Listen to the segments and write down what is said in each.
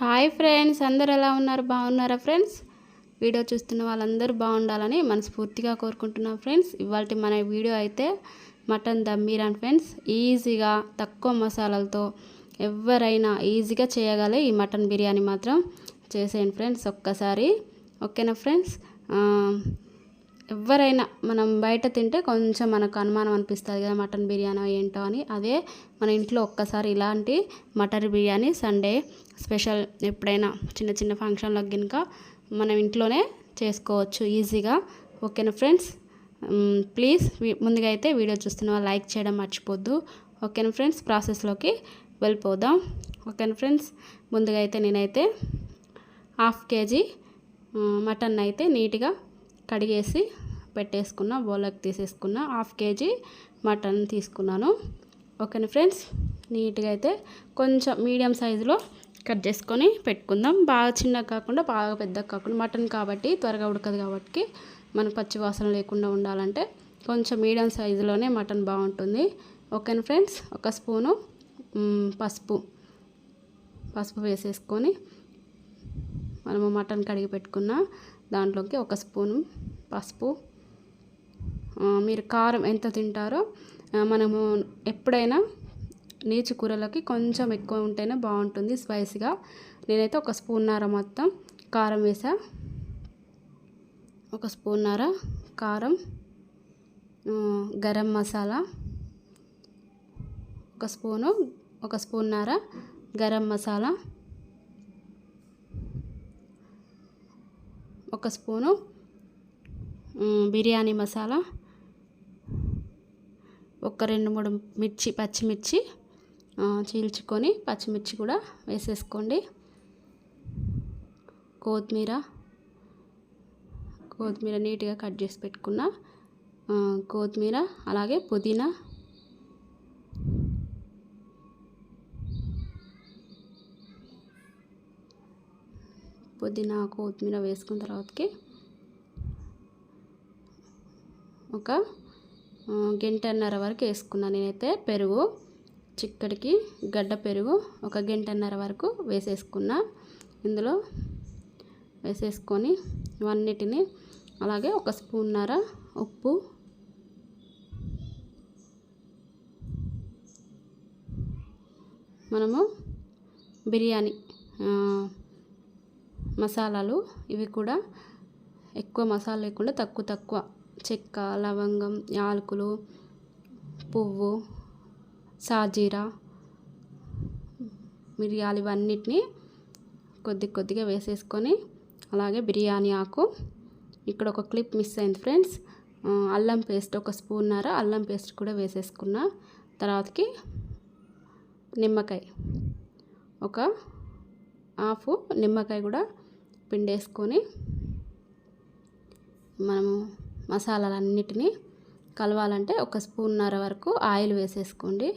Hi friends అందరు ఎలా ఉన్నారు? బాగున్నారా ఫ్రెండ్స్ వీడియో చూస్తున్న వాళ్ళందరూ బాగుండాలని మనస్ఫూర్తిగా కోరుకుంటున్నాం ఫ్రెండ్స్ ఇవాళ మన వీడియో అయితే మటన్ దమ్ ఫ్రెండ్స్ ఈజీగా తక్కువ మసాలాలతో ఎవరైనా ఈజీగా చేయగలే ఈ మటన్ బిర్యానీ మాత్రం. చేసేయండి ఫ్రెండ్స్ ఒక్కసారి. ఓకేనా ఫ్రెండ్స్ ఎవరైనా మనం బయట తింటే కొంచెం మనకు అనుమానం అనిపిస్తుంది కదా మటన్ బిర్యానీ ఏంటో అని. అదే మన ఇంట్లో ఒక్కసారి ఇలాంటి మటన్ బిర్యానీ సండే స్పెషల్ ఎప్పుడైనా చిన్న చిన్న ఫంక్షన్లకు కనుక మనం ఇంట్లోనే చేసుకోవచ్చు ఈజీగా. ఓకేనా ఫ్రెండ్స్? ప్లీజ్ ముందుగా అయితే వీడియో చూస్తున్న వాళ్ళు లైక్ చేయడం మర్చిపోద్దు. ఓకేనా ఫ్రెండ్స్? ప్రాసెస్లోకి వెళ్ళిపోదాం. ఓకేనా ఫ్రెండ్స్? ముందుగా అయితే నేనైతే హాఫ్ కేజీ మటన్ అయితే నీట్గా కడిగేసి పెట్టేసుకున్న బౌల్లోకి తీసేసుకున్న హాఫ్ కేజీ మటన్ తీసుకున్నాను. ఓకేనా ఫ్రెండ్స్? నీట్గా అయితే కొంచెం మీడియం సైజులో కట్ చేసుకొని పెట్టుకుందాం. బాగా చిన్నగా కాకుండా బాగా పెద్దగా కాకుండా మటన్ కాబట్టి త్వరగా ఉడకదు కాబట్టి మనకు పచ్చి వాసన లేకుండా ఉండాలంటే కొంచెం మీడియం సైజులోనే మటన్ బాగుంటుంది. ఓకేనా ఫ్రెండ్స్? ఒక స్పూను పసుపు. పసుపు వేసేసుకొని మనము మటన్ కడిగి పెట్టుకున్న దాంట్లోకి ఒక స్పూను పసుపు. మీరు కారం ఎంత తింటారో మనము ఎప్పుడైనా నీచు కూరలకి కొంచెం ఎక్కువ ఉంటేనే బాగుంటుంది స్పైసీగా. నేనైతే ఒక స్పూన్నర మొత్తం కారం వేసా ఒక స్పూన్నర కారం గరం మసాలా ఒక స్పూను ఒక స్పూన్నర గరం మసాలా ఒక స్పూను బిర్యానీ మసాలా ఒక రెండు మూడు మిర్చి పచ్చిమిర్చి చీల్చుకొని పచ్చిమిర్చి కూడా వేసేసుకోండి. కొత్తిమీర కొత్తిమీర నీట్గా కట్ చేసి పెట్టుకున్న కొత్తిమీర అలాగే పుదీనా పుదీనా కొత్తిమీర వేసుకున్న తర్వాతకి ఒక గంటన్నర వరకు వేసుకున్నాను నేనైతే పెరుగు చిక్కడికి గడ్డ పెరుగు ఒక గంటన్నర వరకు వేసేసుకున్నా. ఇందులో వేసేసుకొని ఇవన్నిటిని అలాగే ఒక స్పూన్నర ఉప్పు మనము బిర్యానీ మసాలాలు ఇవి కూడా ఎక్కువ మసాలా లేకుండా తక్కువ తక్కువ. చెక్క లవంగం యాలకులు పువ్వు సాజీరా మిరియాలు ఇవన్నిటిని కొద్ది కొద్దిగా వేసేసుకొని అలాగే బిర్యానీ ఆకు. ఇక్కడ ఒక క్లిప్ మిస్ అయింది ఫ్రెండ్స్. అల్లం పేస్ట్ ఒక స్పూన్నర అల్లం పేస్ట్ కూడా వేసేసుకున్న. తర్వాతకి నిమ్మకాయ. ఒక హాఫ్ నిమ్మకాయ కూడా పిండేసుకొని మనము మసాలాలన్నిటినీ కలవాలంటే ఒక స్పూన్నర వరకు ఆయిల్ వేసేసుకోండి.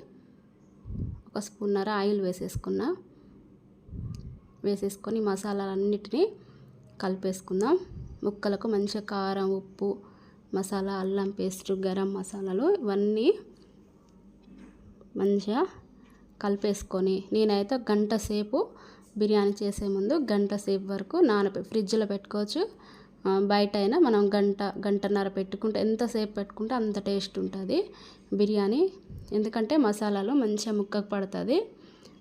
ఒక స్పూన్నర ఆయిల్ వేసేసుకున్నా. వేసేసుకొని మసాలాలన్నిటినీ కలిపేసుకుందాం. ముక్కలకు మంచిగా కారం ఉప్పు మసాలా అల్లం పేస్ట్ గరం మసాలాలు ఇవన్నీ మంచిగా కలిపేసుకొని నేనైతే గంట సేపు బిర్యానీ చేసే ముందు గంట సేపు వరకు నానబె ఫ్రిడ్జ్లో పెట్టుకోవచ్చు. బయట అయినా మనం గంట గంటన్నర పెట్టుకుంటే ఎంతసేపు పెట్టుకుంటే అంత టేస్ట్ ఉంటుంది బిర్యానీ. ఎందుకంటే మసాలాలు మంచిగా ముక్కకు పడుతుంది.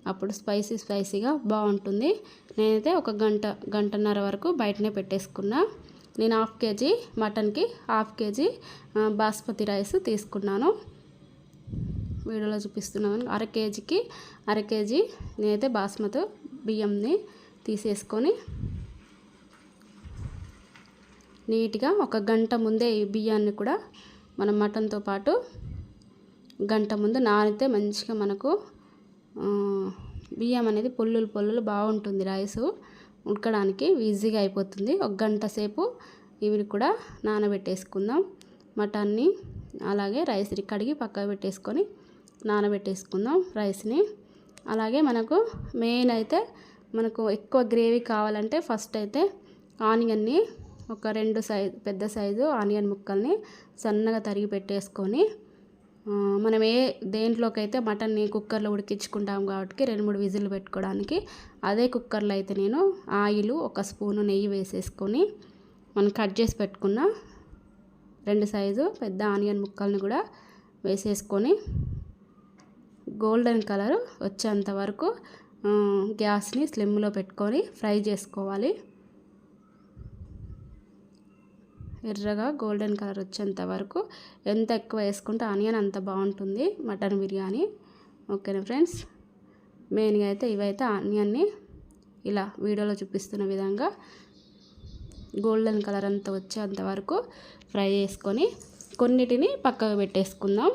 అప్పుడు స్పైసీ స్పైసీగా బాగుంటుంది. నేనైతే ఒక గంట గంటన్నర వరకు బయటనే పెట్టేసుకున్నా. నేను హాఫ్ కేజీ మటన్కి హాఫ్ కేజీ బాస్మతి రైస్ తీసుకున్నాను. వీడియోలో చూపిస్తున్నాను. అర కేజీకి అర కేజీ నేనైతే బాస్మతి బియ్యంని తీసేసుకొని నీట్గా ఒక గంట ముందే ఈ బియ్యాన్ని కూడా మనం మటన్తో పాటు గంట ముందు నానితే మంచిగా మనకు బియ్యం అనేది పొల్లులు పొల్లులు బాగుంటుంది రైస్ ఉడకడానికి ఈజీగా అయిపోతుంది. ఒక గంట సేపు ఇవి కూడా నానబెట్టేసుకుందాం. మటన్ని అలాగే రైస్ కడిగి పక్కకు పెట్టేసుకొని నానబెట్టేసుకుందాం రైస్ని. అలాగే మనకు మెయిన్ అయితే మనకు ఎక్కువ గ్రేవీ కావాలంటే ఫస్ట్ అయితే ఆనియన్ని ఒక రెండు సైజు పెద్ద సైజు ఆనియన్ ముక్కల్ని సన్నగా తరిగి పెట్టేసుకొని మనం ఏ దేంట్లోకైతే మటన్ని కుక్కర్లో ఉడికించుకుంటాం కాబట్టి రెండు మూడు విజిల్ పెట్టుకోవడానికి అదే కుక్కర్లో అయితే నేను ఆయిల్ ఒక స్పూను నెయ్యి వేసేసుకొని మనం కట్ చేసి పెట్టుకున్న రెండు సైజు పెద్ద ఆనియన్ ముక్కల్ని కూడా వేసేసుకొని గోల్డెన్ కలర్ వచ్చేంత వరకు గ్యాస్ని స్లిమ్లో పెట్టుకొని ఫ్రై చేసుకోవాలి. ఎర్రగా గోల్డెన్ కలర్ వచ్చేంత వరకు ఎంత ఎక్కువ వేసుకుంటే ఆనియన్ అంత బాగుంటుంది మటన్ బిర్యానీ. ఓకేనా ఫ్రెండ్స్? మెయిన్గా అయితే ఇవైతే ఆనియన్ని ఇలా వీడియోలో చూపిస్తున్న విధంగా గోల్డెన్ కలర్ అంతా వచ్చేంత వరకు ఫ్రై చేసుకొని కొన్నిటిని పక్కకు పెట్టేసుకుందాం.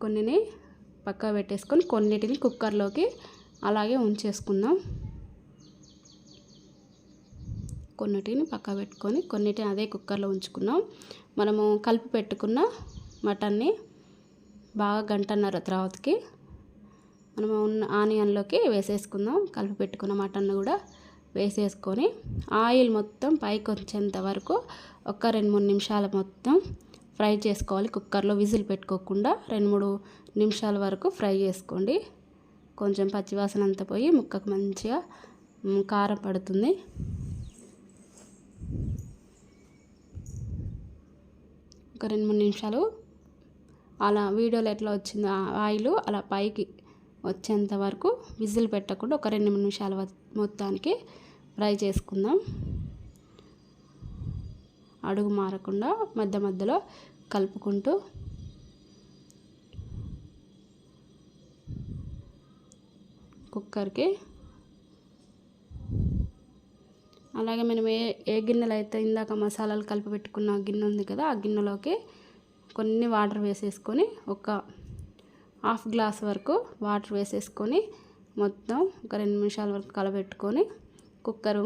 కొన్నిని పక్క పెట్టేసుకొని కొన్నిటిని కుక్కర్లోకి అలాగే ఉంచేసుకుందాం. కొన్నిటిని పక్క పెట్టుకొని కొన్నిటిని అదే కుక్కర్లో ఉంచుకున్నాం మనము కలిపి పెట్టుకున్న మటన్ని బాగా గంటన్నర తర్వాతకి మనము ఉన్న ఆనియన్లోకి వేసేసుకుందాం. కలిపి పెట్టుకున్న మటన్ కూడా వేసేసుకొని ఆయిల్ మొత్తం పైకి వచ్చేంత వరకు ఒక రెండు మూడు నిమిషాలు మొత్తం ఫ్రై చేసుకోవాలి. కుక్కర్లో విజిల్ పెట్టుకోకుండా రెండు మూడు నిమిషాల వరకు ఫ్రై చేసుకోండి. కొంచెం పచ్చివాసన అంతా పోయి ముక్కకు మంచిగా కారం పడుతుంది. ఒక రెండు మూడు నిమిషాలు అలా వీడియోలో ఎట్లా వచ్చిందో ఆ ఆయిల్ అలా పైకి వచ్చేంత వరకు విజిల్ పెట్టకుండా ఒక రెండు మూడు నిమిషాల వ- మొత్తానికి ఫ్రై చేసుకుందాం. అడుగు మారకుండా మధ్య మధ్యలో కలుపుకుంటూ కుక్కర్కి అలాగే మనం ఏ ఏ గిన్నెలు అయితే ఇందాక మసాలాలు కలిపి పెట్టుకున్న గిన్నె ఉంది కదా ఆ గిన్నెలోకి కొన్ని వాటర్ వేసేసుకొని ఒక హాఫ్ గ్లాస్ వరకు వాటర్ వేసేసుకొని మొత్తం ఒక రెండు నిమిషాల వరకు కలబెట్టుకొని కుక్కరు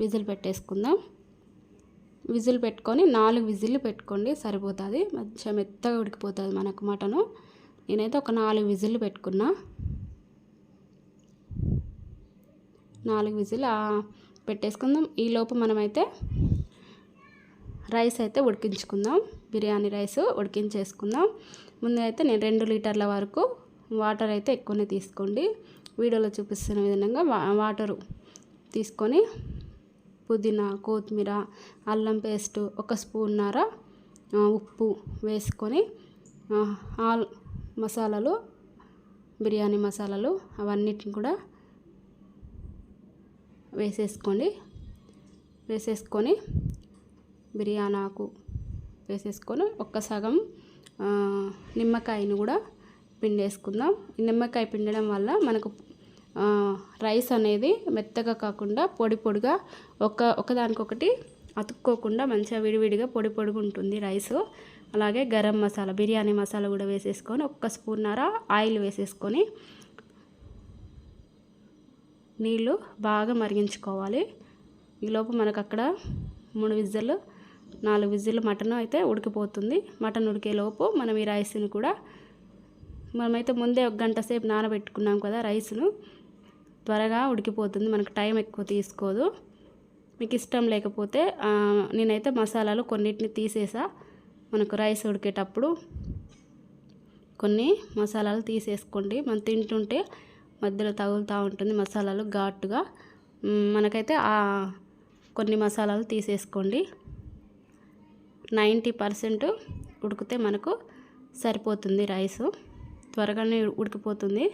విజిల్ పెట్టేసుకుందాం. విజిల్ పెట్టుకొని నాలుగు విజిల్లు పెట్టుకోండి సరిపోతుంది. మంచిగా మెత్తగా ఉడికిపోతుంది మనకు మటను. నేనైతే ఒక నాలుగు విజిల్లు పెట్టుకున్నా. నాలుగు విజిల్ పెట్టేసుకుందాం. ఈలోపు మనమైతే రైస్ అయితే ఉడికించుకుందాం. బిర్యానీ రైస్ ఉడికించేసుకుందాం. ముందు అయితే నేను రెండు లీటర్ల వరకు వాటర్ అయితే ఎక్కువనే తీసుకోండి. వీడియోలో చూపిస్తున్న విధంగా వా వాటరు తీసుకొని పుదీనా కొత్తిమీర అల్లం పేస్ట్ ఒక స్పూన్నర ఆ, ఉప్పు వేసుకొని ఆల్ మసాలాలు బిర్యానీ మసాలాలు అవన్నిటిని కూడా వేసేసుకోండి. వేసేసుకొని బిర్యానీ ఆకు వేసేసుకొని ఒక్క సగం నిమ్మకాయని కూడా పిండేసుకుందాం. ఈ నిమ్మకాయ పిండడం వల్ల మనకు రైస్ అనేది మెత్తగా కాకుండా పొడి పొడిగా ఒక ఒకదానికొకటి అతుక్కోకుండా మంచిగా విడివిడిగా పొడి పొడిగా ఉంటుంది రైస్. అలాగే గరం మసాలా బిర్యానీ మసాలా కూడా వేసేసుకొని ఒక్క స్పూన్నర ఆయిల్ వేసేసుకొని నీళ్ళు బాగా మరిగించుకోవాలి. ఈలోపు మనకు అక్కడ మూడు విజిల్లు నాలుగు విజిల్లు మటన్ అయితే ఉడికిపోతుంది. మటన్ ఉడికేలోపు మనం ఈ రైస్ని కూడా మనమైతే ముందే ఒక గంట సేపు నానబెట్టుకున్నాం కదా రైస్ను త్వరగా ఉడికిపోతుంది. మనకు టైం ఎక్కువ తీసుకోదు. మీకు ఇష్టం లేకపోతే నేనైతే మసాలాలు కొన్నిటిని తీసేసా. మనకు రైస్ ఉడికేటప్పుడు కొన్ని మసాలాలు తీసేసుకోండి. మనం తింటుంటే మధ్యలో తగులుతూ ఉంటుంది మసాలాలు ఘాటుగా. మనకైతే కొన్ని మసాలాలు తీసేసుకోండి. నైంటీ పర్సెంట్ ఉడికితే మనకు సరిపోతుంది రైస్. త్వరగానే ఉడికిపోతుంది.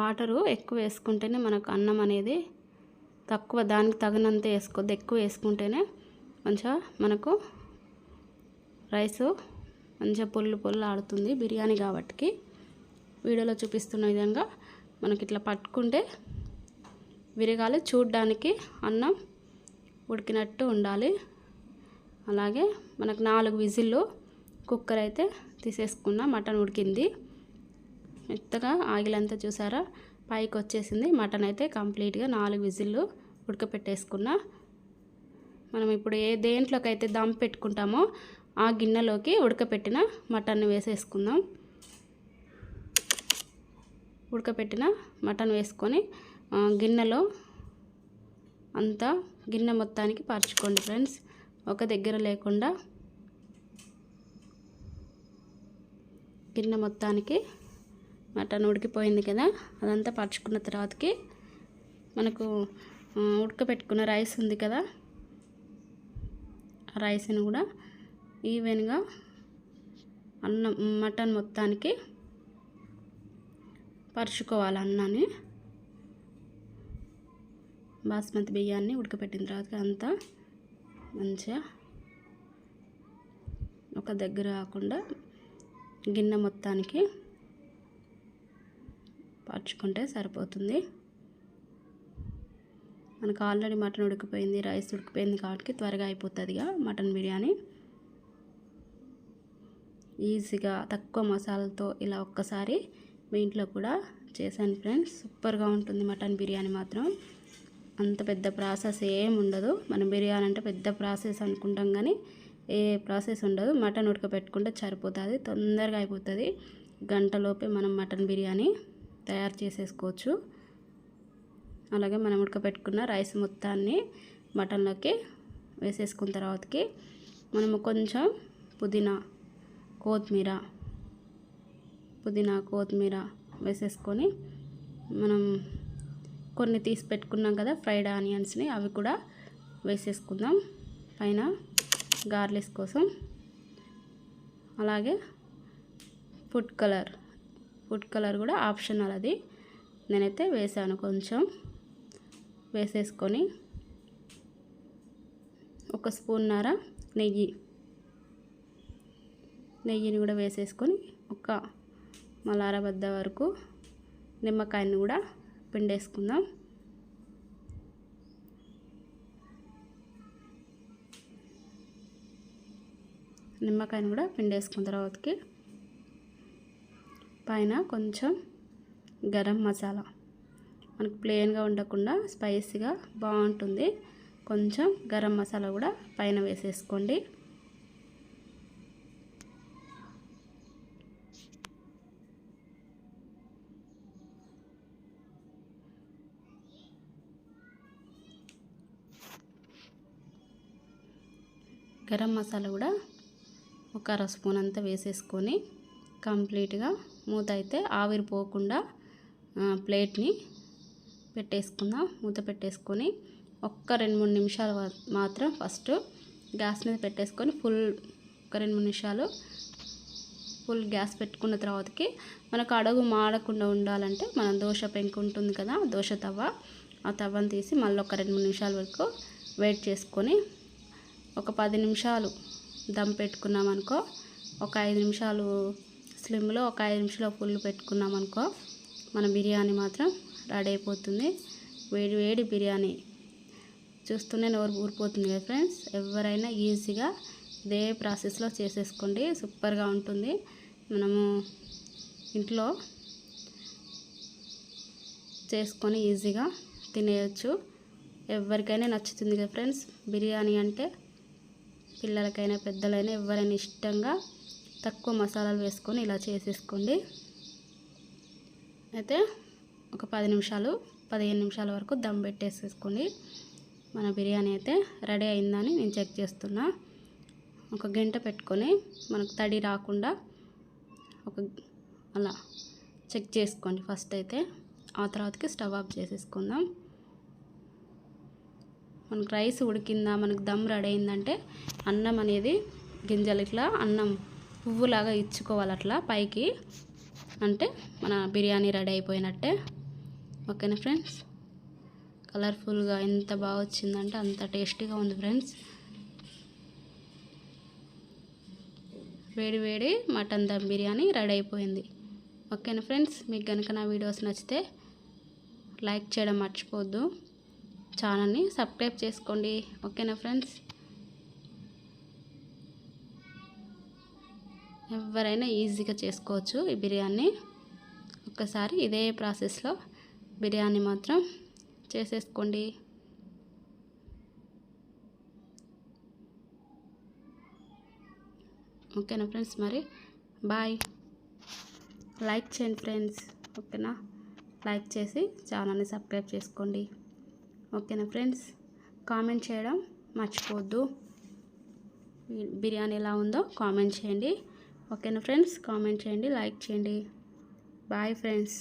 వాటరు ఎక్కువ వేసుకుంటేనే మనకు అన్నం అనేది తక్కువ దానికి తగినంత వేసుకోవద్దు ఎక్కువ వేసుకుంటేనే మంచిగా మనకు రైస్ మంచిగా పొల్లు పొల్లు ఆడుతుంది బిర్యానీ కాబట్టి వీడియోలో చూపిస్తున్న విధంగా మనకి ఇట్లా పట్టుకుంటే విరగాలి చూడ్డానికి అన్నం ఉడికినట్టు ఉండాలి. అలాగే మనకు నాలుగు విజిల్లు కుక్కర్ అయితే తీసేసుకున్న మటన్ ఉడికింది. మెత్తగా ఆగిలంతా చూసారా? పైకి వచ్చేసింది మటన్ అయితే కంప్లీట్గా నాలుగు విజిల్లు ఉడకపెట్టేసుకున్నా. మనం ఇప్పుడు ఏ దేంట్లోకి అయితే దమ్ పెట్టుకుంటామో ఆ గిన్నెలోకి ఉడకపెట్టిన మటన్ని వేసేసుకుందాం. ఉడకపెట్టిన మటన్ వేసుకొని గిన్నెలో అంతా గిన్నె మొత్తానికి పరచుకోండి ఫ్రెండ్స్. ఒక దగ్గర లేకుండా గిన్నె మొత్తానికి మటన్ ఉడికిపోయింది కదా అదంతా పరుచుకున్న తర్వాతకి మనకు ఉడకపెట్టుకున్న రైస్ ఉంది కదా ఆ రైస్ని కూడా ఈవెన్గా అన్నం మటన్ మొత్తానికి పరుచుకోవాలి అన్నాన్ని. బాస్మతి బియ్యాన్ని ఉడకపెట్టిన తర్వాత అంతా మంచిగా ఒక దగ్గర కాకుండా గిన్నె మొత్తానికి పరుచుకుంటే సరిపోతుంది. మనకు ఆల్రెడీ మటన్ ఉడికిపోయింది రైస్ ఉడికిపోయింది కాబట్టి త్వరగా అయిపోతుందిగా మటన్ బిర్యానీ. ఈజీగా తక్కువ మసాలాతో ఇలా ఒక్కసారి మీ ఇంట్లో కూడా చేశాను ఫ్రెండ్స్. సూపర్గా ఉంటుంది మటన్ బిర్యానీ మాత్రం. అంత పెద్ద ప్రాసెస్ ఏం ఉండదు. మనం బిర్యానీ అంటే పెద్ద ప్రాసెస్ అనుకుంటాం కానీ ఏ ప్రాసెస్ ఉండదు. మటన్ ఉడకపెట్టుకుంటే సరిపోతుంది తొందరగా అయిపోతుంది. గంటలోపే మనం మటన్ బిర్యానీ తయారు చేసేసుకోవచ్చు. అలాగే మనం ఉడకబెట్టుకున్న రైస్ మొత్తాన్ని మటన్లోకి వేసేసుకున్న తర్వాతకి మనము కొంచెం పుదీనా కొత్తిమీర పుదీనా కొత్తిమీర వేసేసుకొని మనం కొన్ని తీసి పెట్టుకున్నాం కదా ఫ్రైడ్ ఆనియన్స్ని అవి కూడా వేసేసుకుందాం. పైన గార్లిక్స్ కోసం. అలాగే ఫుడ్ కలర్ ఫుడ్ కలర్ కూడా ఆప్షనల్ అది. నేనైతే వేసాను కొంచెం. వేసేసుకొని ఒక స్పూన్నర నెయ్యి. నెయ్యిని కూడా వేసేసుకొని ఒక మలారబద్ద వరకు నిమ్మకాయని కూడా పిండేసుకుందాం. నిమ్మకాయని కూడా పిండేసుకున్న తర్వాతకి పైన కొంచెం గరం మసాలా. మనకు ప్లెయిన్గా ఉండకుండా స్పైసీగా బాగుంటుంది. కొంచెం గరం మసాలా కూడా పైన వేసేసుకోండి. గరం మసాలా కూడా ఒక అర స్పూన్ అంతా వేసేసుకొని కంప్లీట్గా మూత అయితే ఆవిరిపోకుండా ప్లేట్ని పెట్టేసుకుందాం. మూత పెట్టేసుకొని ఒక్క రెండు మూడు నిమిషాలు మాత్రం ఫస్ట్ గ్యాస్ మీద పెట్టేసుకొని ఫుల్ ఒక రెండు మూడు నిమిషాలు ఫుల్ గ్యాస్ పెట్టుకున్న తర్వాతకి మనకు అడుగు మాడకుండా ఉండాలంటే మనం దోశ పెంకు ఉంటుంది కదా దోశ తవ్వ. ఆ తవ్వను తీసి మళ్ళీ ఒక రెండు మూడు నిమిషాల వరకు వెయిట్ చేసుకొని ఒక పది నిమిషాలు దమ్ పెట్టుకున్నామనుకో ఒక ఐదు నిమిషాలు స్లిమ్లో ఒక ఐదు నిమిషాలు ఫుల్ పెట్టుకున్నామనుకో మన బిర్యానీ మాత్రం రెడీ అయిపోతుంది. వేడి వేడి బిర్యానీ. చూస్తూనే నోరు ఊరిపోతుంది కదా ఫ్రెండ్స్? ఎవరైనా ఈజీగా ఇదే ప్రాసెస్లో చేసేసుకోండి. సూపర్గా ఉంటుంది. మనము ఇంట్లో చేసుకొని ఈజీగా తినేయచ్చు. ఎవరికైనా నచ్చుతుంది కదా ఫ్రెండ్స్? బిర్యానీ అంటే పిల్లలకైనా పెద్దలైనా ఎవరైనా ఇష్టంగా తక్కువ మసాలాలు వేసుకొని ఇలా చేసేసుకోండి. అయితే ఒక పది నిమిషాలు పదిహేను నిమిషాల వరకు దమ్ పెట్టేసేసుకోండి. మన బిర్యానీ అయితే రెడీ అయిందని నేను చెక్ చేస్తున్నా. ఒక గంట పెట్టుకొని మనకు తడి రాకుండా ఒక అలా చెక్ చేసుకోండి ఫస్ట్ అయితే. ఆ తర్వాతకి స్టవ్ ఆఫ్ చేసేసుకుందాం. మనకు రైస్ ఉడికిందా మనకు దమ్ రెడీ అయిందంటే అన్నం అనేది గింజలు ఇట్లా అన్నం పువ్వులాగా ఇచ్చుకోవాలి అట్లా పైకి. అంటే మన బిర్యానీ రెడీ అయిపోయినట్టే. ఓకేనా ఫ్రెండ్స్? కలర్ఫుల్గా ఎంత బాగా వచ్చిందంటే అంత టేస్టీగా ఉంది ఫ్రెండ్స్. వేడి వేడి మటన్ దమ్ బిర్యానీ రెడీ అయిపోయింది. ఓకేనా ఫ్రెండ్స్? మీకు కనుక నా వీడియోస్ నచ్చితే లైక్ చేయడం మర్చిపోవద్దు. ఛానల్ని సబ్స్క్రైబ్ చేసుకోండి. ఓకేనా ఫ్రెండ్స్? ఎవరైనా ఈజీగా చేసుకోవచ్చు ఈ బిర్యానీ. ఒక్కసారి ఇదే ప్రాసెస్లో బిర్యానీ మాత్రం చేసేసుకోండి. ఓకేనా ఫ్రెండ్స్? మరి బాయ్. లైక్ చేయండి ఫ్రెండ్స్. ఓకేనా? లైక్ చేసి ఛానల్ని సబ్స్క్రైబ్ చేసుకోండి. ఓకేనా ఫ్రెండ్స్? కామెంట్ చేయడం మర్చిపోవద్దు. బిర్యానీ ఎలా ఉందో కామెంట్ చేయండి. ఓకేనా ఫ్రెండ్స్? కామెంట్ చేయండి లైక్ చేయండి. Bye friends.